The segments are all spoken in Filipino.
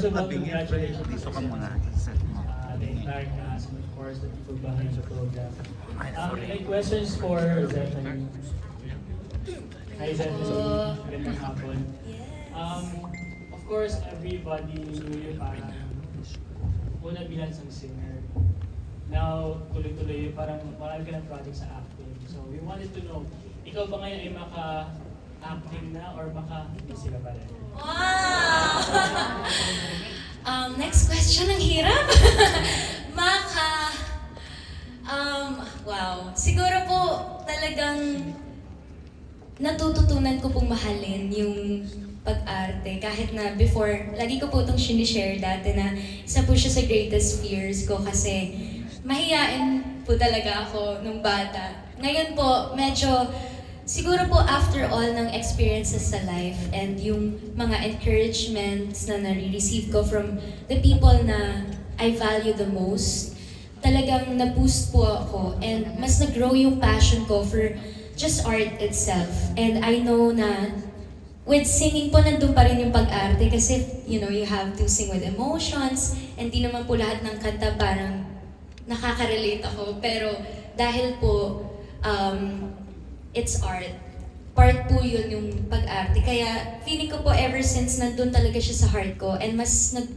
First of all, Mabingit, congratulations. Dito ka muna. Set mo. uh, the entire cast and of course the people behind the program. Um, my questions for Zephanie. Hi Zephanie, magandang hapon. Um, of course, everybody knew you parang una bilang isang singer. Now, tuloy-tuloy, parang marami ka ng project sa acting. So, we wanted to know, ikaw ba ngayon ay maka-acting na or maka-hindi sila pa rin? Wow! um, next question, ang hirap. Maka... Um, wow. Siguro po talagang natututunan ko pong mahalin yung pag-arte. Kahit na before, lagi ko po itong sinishare dati na isa po siya sa greatest fears ko kasi mahiyain po talaga ako nung bata. Ngayon po, medyo siguro po after all ng experiences sa life and yung mga encouragements na nare-receive ko from the people na I value the most, talagang na-boost po ako and mas nag-grow yung passion ko for just art itself. And I know na with singing po, nandun pa rin yung pag-arte kasi, you know, you have to sing with emotions and di naman po lahat ng kanta parang nakaka-relate ako. Pero dahil po, um, it's art. Part po yun yung pag-arte. Kaya feeling ko po ever since nandun talaga siya sa heart ko and mas nag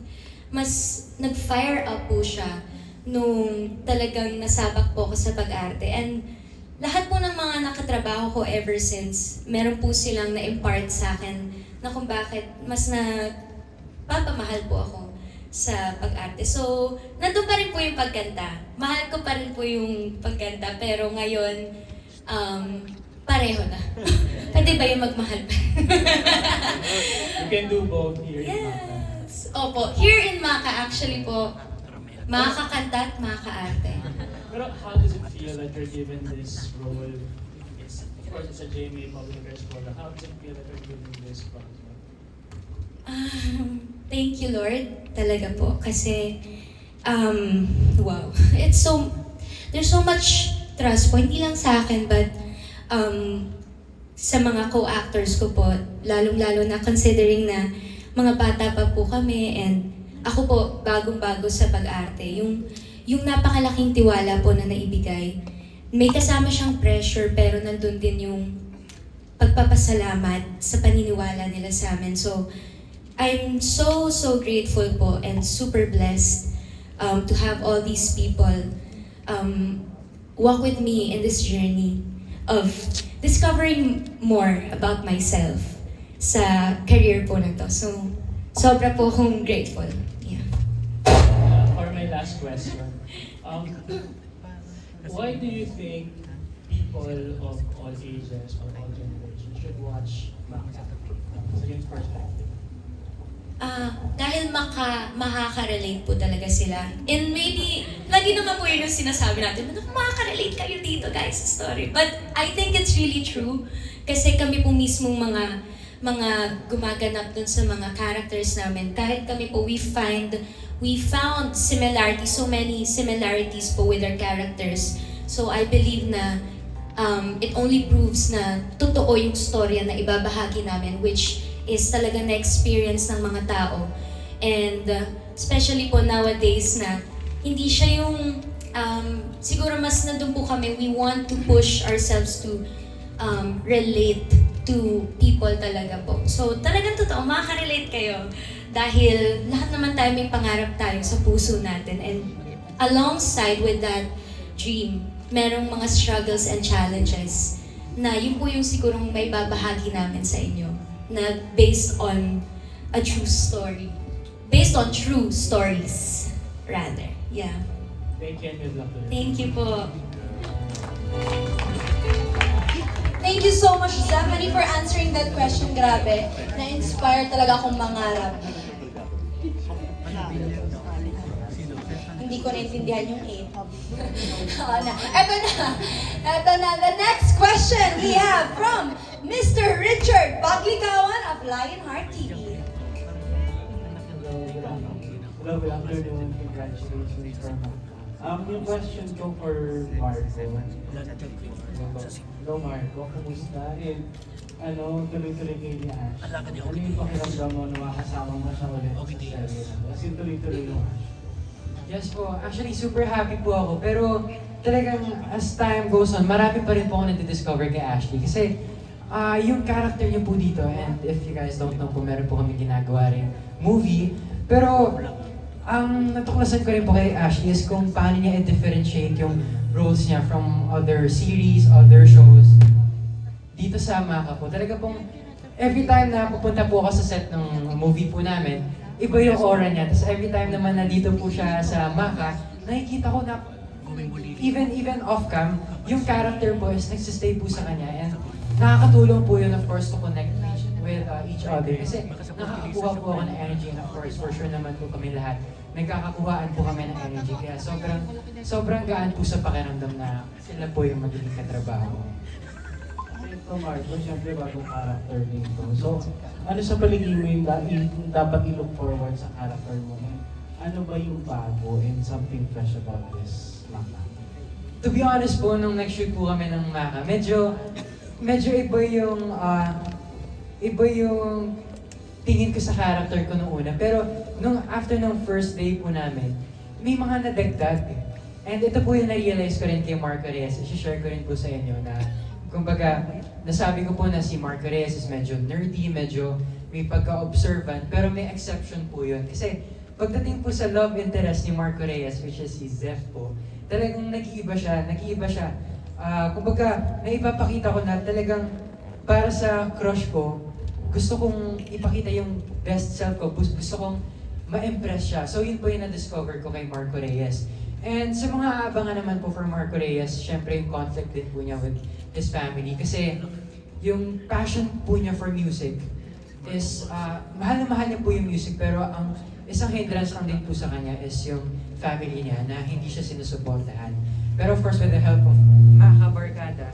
mas nag-fire up po siya nung talagang nasabak po ako sa pag-arte. And lahat po ng mga nakatrabaho ko ever since, meron po silang na-impart sa akin na kung bakit mas na papamahal po ako sa pag-arte. So, nandun pa rin po yung pagkanta. Mahal ko pa rin po yung pagkanta, pero ngayon, um, pareho na. Pwede ba yung magmahal pa? You can do both here. yes! Opo, here in Maka actually po, makakakanta at makakaarte. Pero how does it feel that you're given this role? It's, of course, it's a JMA Public Affairs program. How does it feel that you're given this project? Um, thank you, Lord. Talaga po. Kasi, um, wow. It's so, there's so much trust po. Hindi lang sa akin, but um, sa mga co-actors ko po, lalong-lalo na considering na mga bata pa po kami and ako po bagong-bago sa pag-arte. Yung, yung napakalaking tiwala po na naibigay. May kasama siyang pressure pero nandun din yung pagpapasalamat sa paniniwala nila sa amin. So, I'm so, so grateful po and super blessed um, to have all these people um, walk with me in this journey of discovering more about myself sa career po na to. So, sobra po akong grateful. Yeah. Uh, for my last question, um, why do you think people of all ages or all generations should watch Maka sa yung perspective? Ah, dahil maka, makaka-relate po talaga sila. And maybe, lagi naman po yun yung sinasabi natin, "Naku, makaka-relate kayo dito guys story. But I think it's really true. Kasi kami po mismong mga mga gumaganap dun sa mga characters namin. Kahit kami po, we find, we found similarities, so many similarities po with our characters. So I believe na um, it only proves na totoo yung storya na ibabahagi namin, which is talaga na-experience ng mga tao. And uh, especially po nowadays na hindi siya yung, um, siguro mas nandun po kami, we want to push ourselves to um, relate to people talaga po. So talagang totoo, makaka-relate kayo. Dahil lahat naman tayo may pangarap tayo sa puso natin. And alongside with that dream, merong mga struggles and challenges na yun po yung sigurong may babahagi namin sa inyo na based on a true story. Based on true stories, rather. Yeah. Thank you and good luck. Thank you po. Thank you so much, Stephanie, for answering that question. Grabe. Na-inspire talaga akong mangarap. Hindi ko naintindihan yung A. Oo na. Eto na. Eto na. The next question we have from Mr. Richard Paglikawan of Lionheart TV. Hello, good afternoon. Congratulations from Um, yung question ko for Marco. Hello Marco, kumusta? And ano, tuloy-tuloy kayo ni Ash. Ano yung pakiramdam mo na makasama mo siya ulit sa serye in tuloy-tuloy yung Ash. Yes po, actually super happy po ako. Pero talagang as time goes on, marami pa rin po ako nadi-discover kay Ashley. Kasi ah yung character niya po dito, and if you guys don't know po, meron po kami ginagawa rin movie. Pero ang natuklasan ko rin po kay Ashley is kung paano niya i-differentiate yung roles niya from other series, other shows. Dito sa Maka po, talaga pong every time na pupunta po ako sa set ng movie po namin, iba yung aura niya. Tapos every time naman nandito po siya sa Maka, nakikita ko na even even off cam, yung character po is nagsistay po sa kanya. And nakakatulong po yun of course to connect with uh, each other. Kasi nakakakuha po ako ng energy and of course for sure naman po kami lahat. Nagkakakuhaan po kami ng energy. Kaya sobrang sobrang gaan po sa pakiramdam na sila po yung magiging katrabaho. Ito Marco, syempre bagong character dito. So, ano sa paligid mo yung, da- yung dapat i-look forward sa character mo? Ano ba yung bago and something fresh about this Maka? To be honest po, nung nag-shoot po kami ng Maka, medyo, medyo iba yung, ah, iba yung tingin ko sa character ko nung una. Pero nung after nung first day po namin, may mga nadagdag. And ito po yung na-realize ko rin kay Marco Reyes. I-share ko rin po sa inyo na, kumbaga, nasabi ko po na si Marco Reyes is medyo nerdy, medyo may pagka-observant, pero may exception po yun. Kasi pagdating po sa love interest ni Marco Reyes, which is si Zeph po, talagang nag-iiba siya, nag-iiba siya. Ah, kumbaga, naipapakita ko na talagang para sa crush ko, gusto kong ipakita yung best self ko, gusto kong ma-impress siya. So yun po yung na-discover ko kay Marco Reyes. And sa mga abangan naman po for Marco Reyes, syempre yung conflict din po niya with his family. Kasi yung passion po niya for music is, ah, mahal na mahal niya po yung music, pero ang isang hindrance lang din po sa kanya is yung family niya na hindi siya sinusuportahan. Pero of course, with the help of Maka Barkada,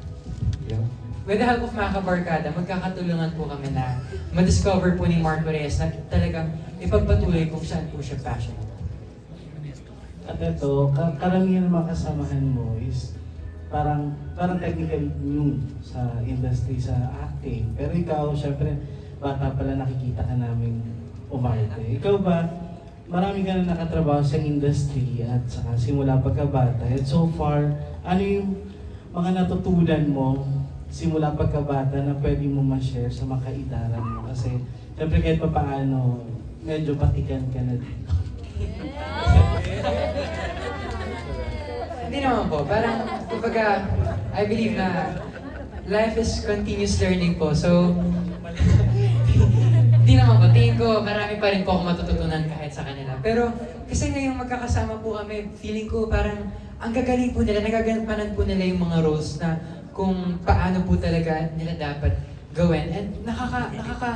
with the help of Maka Barkada, magkakatulungan po kami na ma-discover po ni Marco Reyes na talagang ipagpatuloy kung saan po siya passionate. At ito, ka- karamihan mga kasamahan mo is parang parang technical yung sa industry, sa acting. Pero ikaw, syempre, bata pala nakikita ka namin umarte. Ikaw ba, marami ka na nakatrabaho sa industry at saka simula pagkabata. And so far, ano yung mga natutunan mo simula pagkabata na pwede mo ma-share sa mga kaitaran mo? Kasi, syempre kahit pa paano, medyo patikan ka na dito. Hindi naman po, parang, kumbaga, I believe na life is continuous learning po. So, hindi naman po, tingin ko marami pa rin po ako matututunan kahit sa kanila. Pero, kasi ngayong magkakasama po kami, feeling ko parang ang gagaling po nila, nagagampanan po nila yung mga roles na kung paano po talaga nila dapat gawin. And nakaka, nakaka,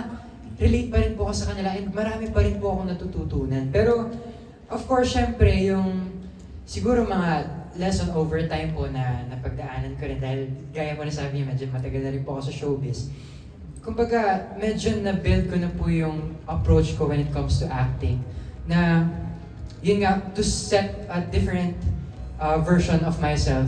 relate pa rin po ako sa kanila and marami pa rin po akong natututunan. Pero, of course, syempre, yung siguro mga lesson over time po na napagdaanan ko rin dahil gaya mo na sabi medyo matagal na rin po ako sa showbiz. Kumbaga, medyo na-build ko na po yung approach ko when it comes to acting. Na, yun nga, to set a different uh, version of myself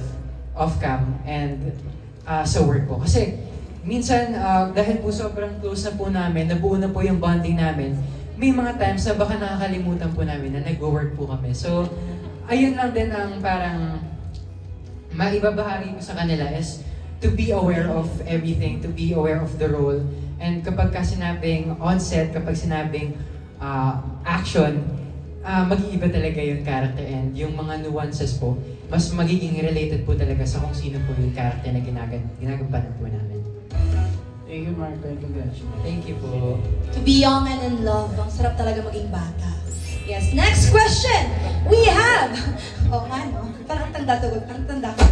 off cam and uh, sa work ko. Kasi, minsan, uh, dahil po sobrang close na po namin, nabuo na po yung bonding namin, may mga times na baka nakakalimutan po namin na nag-work po kami. So, ayun lang din ang parang maibabahagi ko sa kanila is to be aware of everything, to be aware of the role. And kapag ka sinabing on-set, kapag sinabing uh, action, uh, mag-iiba talaga yung character and yung mga nuances po, mas magiging related po talaga sa kung sino po yung character na ginagampanan po namin. Thank you, and congratulations. Thank you po. To be young and in love, ang sarap talaga maging bata. Yes, next question! We have, oh nga no, parang tanda to, parang tanda ko.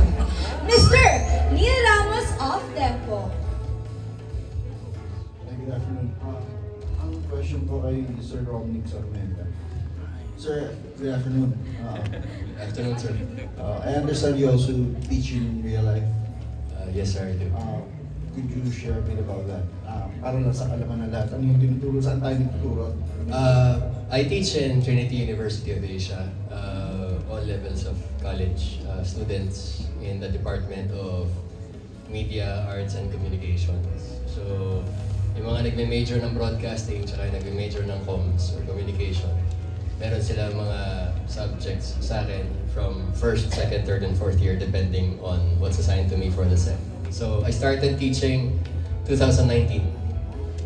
Mr. Neil Ramos of Tempo. Hi, Good afternoon. Uh, ang question ko kay Sir Romnick Sarmenta. Sir, good afternoon. Uh, Afternoon, sir. uh, I understand you also teach in real life. Uh, yes, sir, I do. Uh, could you share a bit about that? Uh, para lang sa kalaman ng lahat. Ano yung tinuturo? Saan tayo nagtuturo? Uh, I teach in Trinity University of Asia, uh, levels of college uh, students in the Department of Media, Arts, and Communications. So, yung mga nagme-major ng broadcasting tsaka nagme-major ng comms or communication, meron sila mga subjects sa akin from first, second, third, and fourth year depending on what's assigned to me for the SEM. So, I started teaching 2019,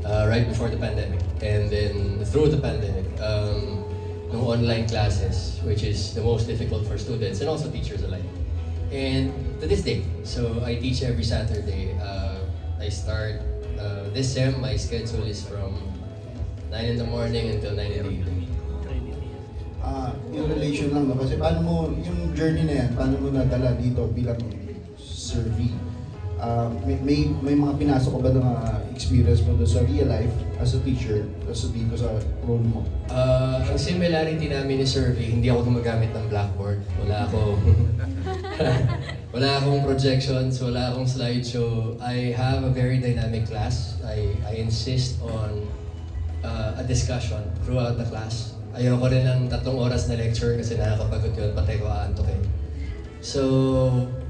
uh, right before the pandemic. And then through the pandemic, um, no online classes, which is the most difficult for students and also teachers alike. And to this day, so I teach every Saturday. Uh, I start uh, this sem, my schedule is from 9 in the morning until 9 in the evening. Ah, in relation lang, no? kasi paano mo, yung journey na yan, paano mo nadala dito bilang survey? Ah, may, may, may mga pinasok ko ba na experience mo doon sa real life as a teacher, as a dito sa role mo? Uh, ang similarity namin ni Survey, hindi ako gumagamit ng blackboard. Wala ako wala akong projections, wala akong slideshow. I have a very dynamic class. I, I insist on uh, a discussion throughout the class. Ayoko rin ng tatlong oras na lecture kasi nakakapagod yun, patay ko aantokin. So,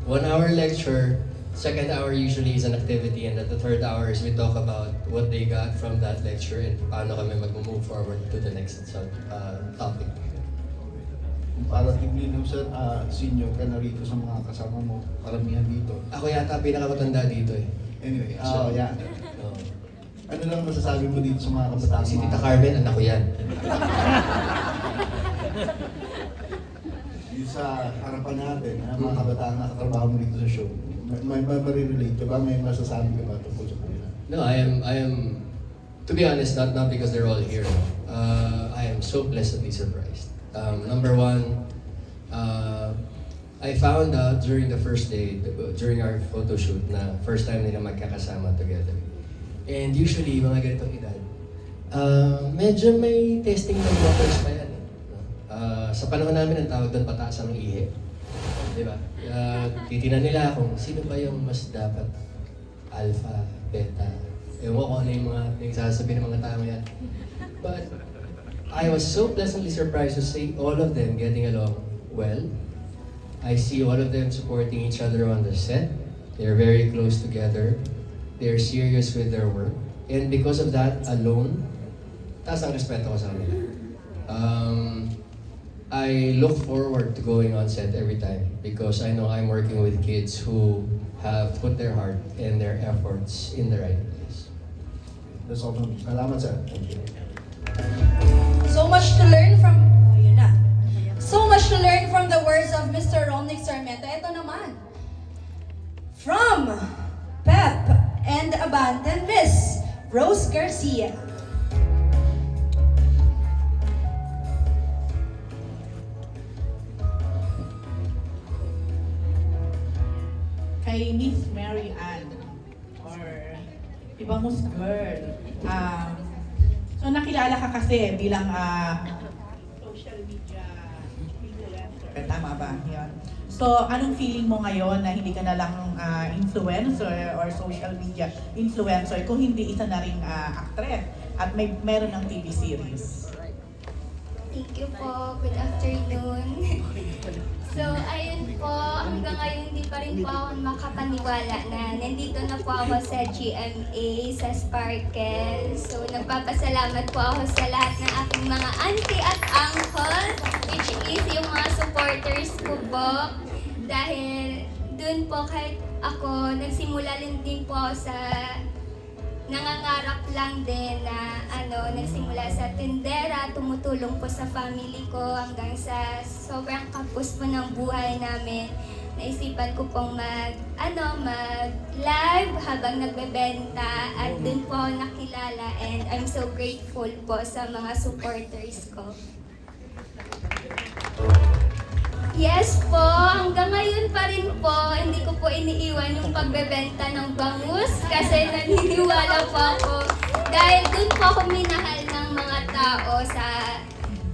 one hour lecture, second hour usually is an activity and at the third hour is we talk about what they got from that lecture and paano kami mag-move forward to the next uh, topic. Comparatively no, sa ah, senior ka na rito sa mga kasama mo, karamihan dito. Ako yata pinakamatanda dito eh. Anyway, So, ah, yeah. Oo. Ano lang masasabi mo dito sa mga kabataan? Si Tita Carmen, anak ko yan. Yung sa harapan natin, ang mga kabataan na katrabaho mo dito sa show, may, may, marirelate ka ba? May masasabi ka ba tungkol sa kanila? No, I am, I am, to be honest, not, not because they're all here. Uh, I am so pleasantly surprised. Um, number one, uh, I found out during the first day, during our photo shoot, na first time nila magkakasama together. And usually, mga ganitong edad, uh, medyo may testing ng waters pa yan. Eh. Uh, sa panahon namin, ang tawag doon pataas ng ihi. Di ba? Uh, titinan nila kung sino ba yung mas dapat alpha, beta. Ewan ko kung ano yung mga nagsasabi ng mga tao yan. But I was so pleasantly surprised to see all of them getting along well. I see all of them supporting each other on the set. They're very close together. They're serious with their work. And because of that alone, taas ang respeto ko sa kanila. Um, I look forward to going on set every time because I know I'm working with kids who have put their heart and their efforts in the right place. That's all from me. Salamat, sir. Thank you. So much to learn from... Oh, Ayun na. So much to learn from the words of Mr. Romnick Sarmenta. Ito naman. From Pep and Abandon Miss Rose Garcia. Kay Miss Mary Ann or Ibangus Girl. Um, so nakilala ka kasi bilang ah, social media influencer. Tama ba? Yan. So, anong feeling mo ngayon na hindi ka na lang ah, influencer or social media influencer kung hindi isa na ring ah, actress at may meron ng TV series? Thank you po. Good afternoon. So, ayun po, hanggang ngayon hindi pa rin po ako makapaniwala na nandito na po ako sa GMA, sa Sparkle. So, nagpapasalamat po ako sa lahat ng aking mga auntie at uncle, which is yung mga supporters ko po. Dahil dun po kahit ako, nagsimula din po sa nangangarap lang din na ano, nagsimula sa tindera, tumutulong po sa family ko hanggang sa sobrang kapos po ng buhay namin. Naisipan ko pong mag, ano, mag live habang nagbebenta at dun po ako nakilala and I'm so grateful po sa mga supporters ko. Yes po, hanggang ngayon pa rin po, hindi ko po iniiwan yung pagbebenta ng bangus kasi naniniwala po ako. Dahil dun po ako minahal ng mga tao sa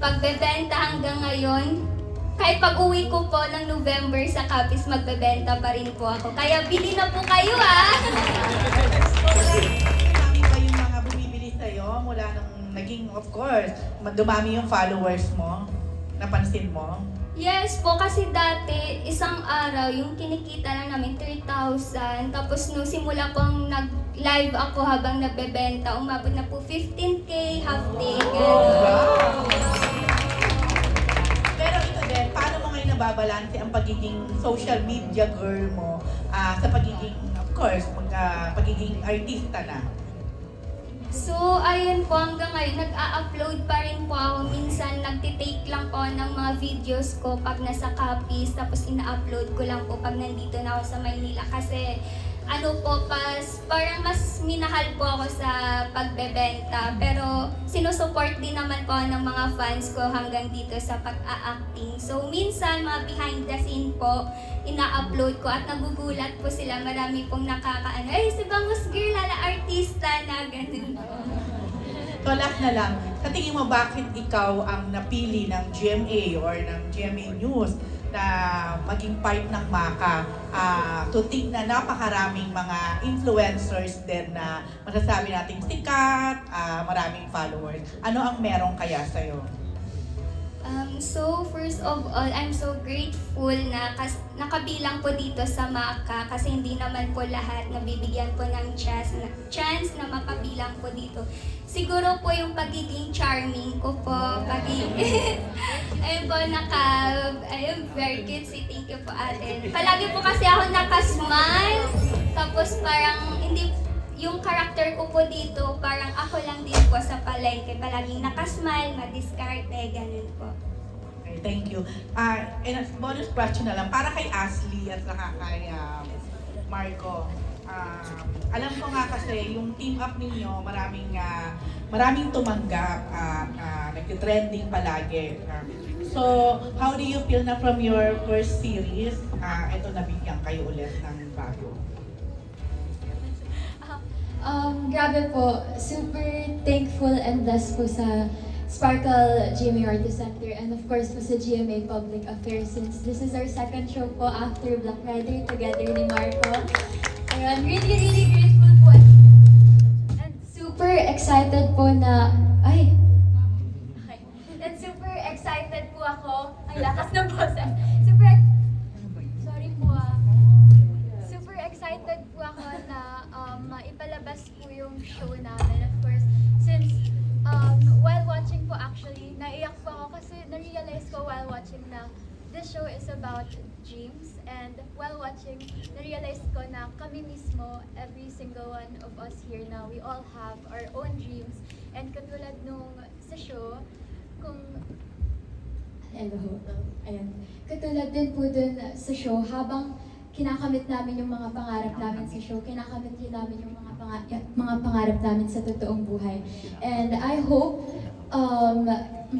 pagbebenta hanggang ngayon. Kahit pag uwi ko po ng November sa Capiz, magbebenta pa rin po ako. Kaya bili na po kayo ah! Marami ba mga bumibili sa'yo mula nung naging, of course, dumami yung followers mo? Napansin mo? Yes po, kasi dati, isang araw, yung kinikita lang namin 3,000. Tapos nung simula pong nag-live ako habang nagbebenta, umabot na po 15K, half day, gano'n. Pero ito din, paano mo ngayon nababalanse ang pagiging social media girl mo ah, sa pagiging, of course, pagka, pagiging artista na? So, ayun po, hanggang ngayon, nag-a-upload pa rin po ako. Minsan, nagtitake lang po ng mga videos ko pag nasa copies, tapos ina-upload ko lang po pag nandito na ako sa Maynila. Kasi, ano po, pas, parang mas minahal po ako sa pagbebenta. Pero, sinusupport din naman po ng mga fans ko hanggang dito sa pag-a-acting. So, minsan, mga behind the scene po, ina-upload ko at nagugulat po sila. Marami pong nakakaano, ay, si Bangus Girl, lala artista na, ganun po. So last na lang, sa tingin mo bakit ikaw ang napili ng GMA or ng GMA News na maging part ng MACA ah, to think na napakaraming mga influencers din na masasabi nating sikat, ah, maraming followers. Ano ang meron kaya sa'yo? Um, so, first of all, I'm so grateful na kas nakabilang po dito sa MACA kasi hindi naman po lahat nabibigyan po ng chance na, chance na makabilang po dito. Siguro po yung pagiging charming ko po, pagiging, ayun po, naka, ayun, very cute, thank you po ate. Palagi po kasi ako nakasmile, tapos parang hindi yung karakter ko po dito, parang ako lang din po sa palengke. Palaging nakasmile, madiskarte, ganun po. Okay, thank you. Ah, and bonus question na lang, para kay Ashley at saka kay um, Marco. Um, alam ko nga kasi yung team up ninyo, maraming ah, maraming tumanggap at uh, nagtitrending palagi. Ah, so, how do you feel na from your first series, ah, ito nabigyan kayo ulit ng bago? Um, grabe po. Super thankful and blessed po sa Sparkle GMA Artist Center and of course po sa GMA Public Affairs since this is our second show po after Black Rider together ni Marco. Ayun, really, really grateful po. And super excited po na, ay, okay. And super excited po ako. Ang lakas ng boses. Kasi na-realize ko while watching na this show is about dreams. And while watching, na-realize ko na kami mismo, every single one of us here now, we all have our own dreams. And katulad nung sa show, kung Hello. Ayan. Katulad din po dun sa show, habang kinakamit namin yung mga pangarap namin sa show, kinakamit din namin yung mga, panga- mga pangarap namin sa totoong buhay. And I hope um,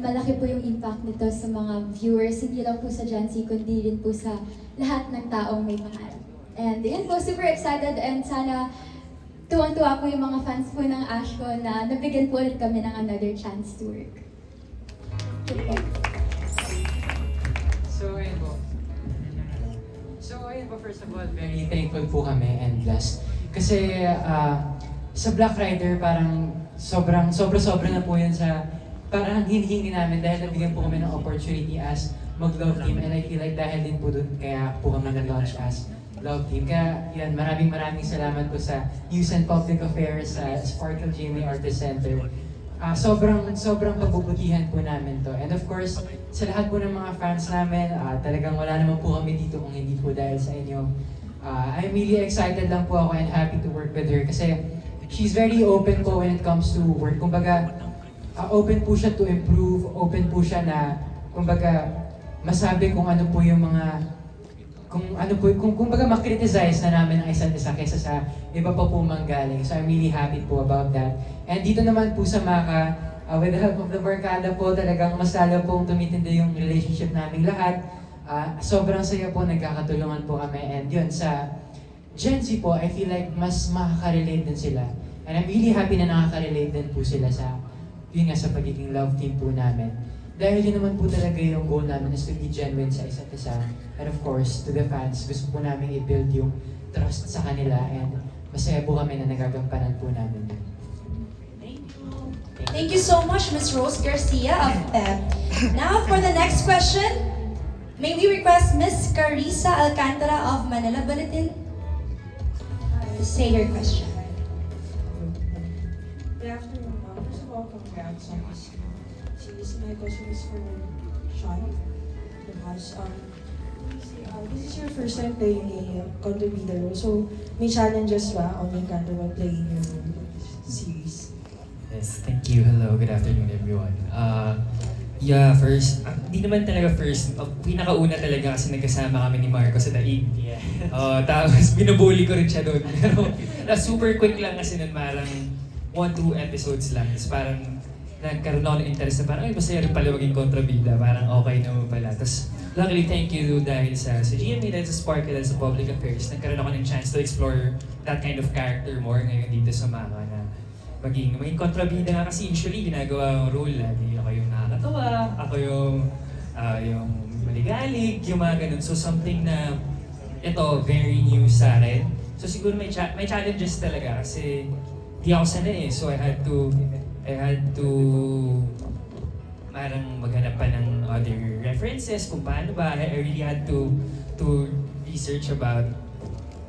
malaki po yung impact nito sa mga viewers, hindi lang po sa Gen Z, kundi rin po sa lahat ng taong may pangarap. And yun po, super excited and sana tuwang-tuwa po yung mga fans po ng Ashko na nabigyan po ulit kami ng another chance to work. So, ayun po. So, ayun po, first of all, very thankful po kami and blessed. Kasi ah, sa Black Rider, parang sobrang, sobra-sobra na po yun sa, parang hinihingi namin dahil nabigyan po kami ng opportunity as mag-love team and I feel like dahil din po dun, kaya po kami nag-launch as love team. Kaya yan, maraming maraming salamat po sa News and Public Affairs, sa Sparkle GMA Artist Center. Ah, sobrang sobrang pagbubutihan po namin to. And of course, sa lahat po ng mga fans namin, ah, talagang wala naman po kami dito kung hindi po dahil sa inyo. Ah, I'm really excited lang po ako and happy to work with her kasi she's very open po when it comes to work. Kumbaga, ah, open po siya to improve, open po siya na, kumbaga, masabi kung ano po yung mga kung ano po, kung kumbaga makriticize na namin ang isa't isa kaysa sa iba pa po manggaling. So I'm really happy po about that. And dito naman po sa Maka, uh, with the help of the Barkada po, talagang mas lalo pong tumitindi yung relationship naming lahat. Ah, sobrang saya po, nagkakatulungan po kami. And yun, sa Gen Z po, I feel like mas makaka-relate din sila. And I'm really happy na nakaka-relate din po sila sa, yun nga, sa pagiging love team po namin. Dahil yun naman po talaga yung goal namin is to be genuine sa isa't isa. And of course, to the fans, gusto po namin i-build yung trust sa kanila and masaya po kami na nagagampanan po namin yun. Thank you. Thank you so much, Miss Rose Garcia of PEP. Now, for the next question, May we request Miss Carissa Alcantara of Manila Bulletin to say your question. Good afternoon, congrats on this series. My question is for Sean. Because um, uh, this is your first time playing a Encanto Bida role. So, may challenges ba on Encanto while playing your series? Yes, thank you. Hello, good afternoon everyone. Uh, yeah, first, hindi naman talaga first, uh, pinakauna talaga kasi nagkasama kami ni Marco sa Daig. Yeah. Uh, tapos binubuli ko rin siya doon. Pero na super quick lang kasi nun parang one, two episodes lang. Tapos parang nagkaroon ako ng interest na parang, ay, masaya rin pala maging kontrabida. Parang okay naman pala. Tapos luckily, thank you dahil sa, sa GMA, dahil sa Sparkle, dahil sa Public Affairs, nagkaroon ako ng chance to explore that kind of character more ngayon dito sa Maka na maging, maging kontrabida nga kasi usually ginagawa ang role lagi. Ako yung nakakatawa, ako yung, ah, yung maligalig, yung mga ganun. So something na ito, very new sa akin. So siguro may, cha- may challenges talaga kasi di ako sanay eh. So I had to, I had to parang maghanap pa ng other references kung paano ba. I really had to to research about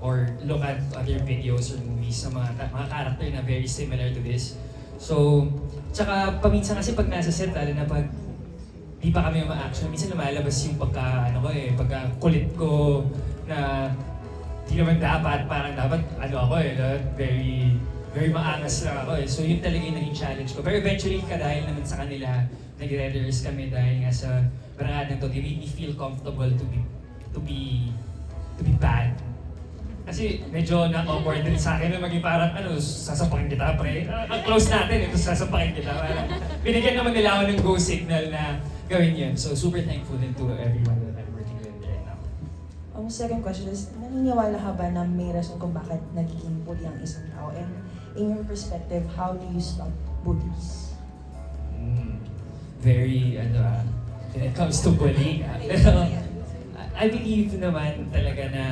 or look at other videos or movies sa mga, mga character na very similar to this. So, tsaka paminsan kasi pag nasa set, lalo na pag di pa kami ma-action, minsan lumalabas yung pagka, ano ko eh, pagka kulit ko na di naman dapat, parang dapat, ano ako eh, very, very maangas lang ako eh. So yun talaga yung naging challenge ko. Pero eventually, kadahil naman sa kanila, nagre-rehearse kami dahil nga sa barangadang to, they made me feel comfortable to be, to be, to be bad. Kasi medyo na-awkward din sa akin na maging parang ano, sasapakin kita pre. Ah, Ang close natin eh, tapos sasapakin kita. Parang, binigyan naman nila ako ng go signal na gawin yun. So super thankful din to everyone that I'm working with right now. Ang second question is, naniniwala ka ba na may rason kung bakit nagiging bully ang isang tao? And in your perspective, how do you stop bullies? Mm, very, ano ah, when it comes to bullying. ah. I believe naman talaga na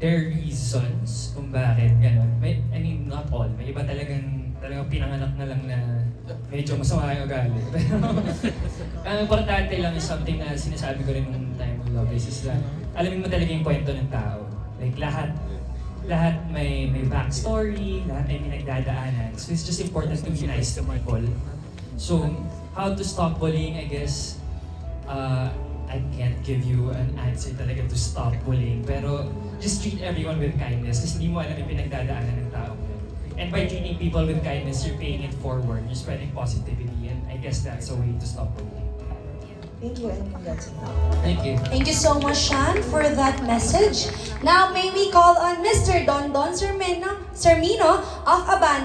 there are reasons kung bakit gano'n. May, I mean, not all. May iba talagang, talagang pinanganak na lang na medyo masama yung ugali. Pero, ang importante lang is something na sinasabi ko rin nung time of love is, is alamin mo talaga yung kwento ng tao. Like lahat, lahat may may backstory, lahat may pinagdadaanan. So it's just important to be nice to people. So, how to stop bullying, I guess, uh, I can't give you an answer talaga to stop bullying. Pero just treat everyone with kindness kasi hindi mo alam yung pinagdadaanan ng tao. And by treating people with kindness, you're paying it forward. You're spreading positivity. And I guess that's a way to stop bullying. Thank you and congrats. Thank you. Thank you so much, Sean, for that message. Now, may we call on Mr. Don Don Sermino, Sermino of Aban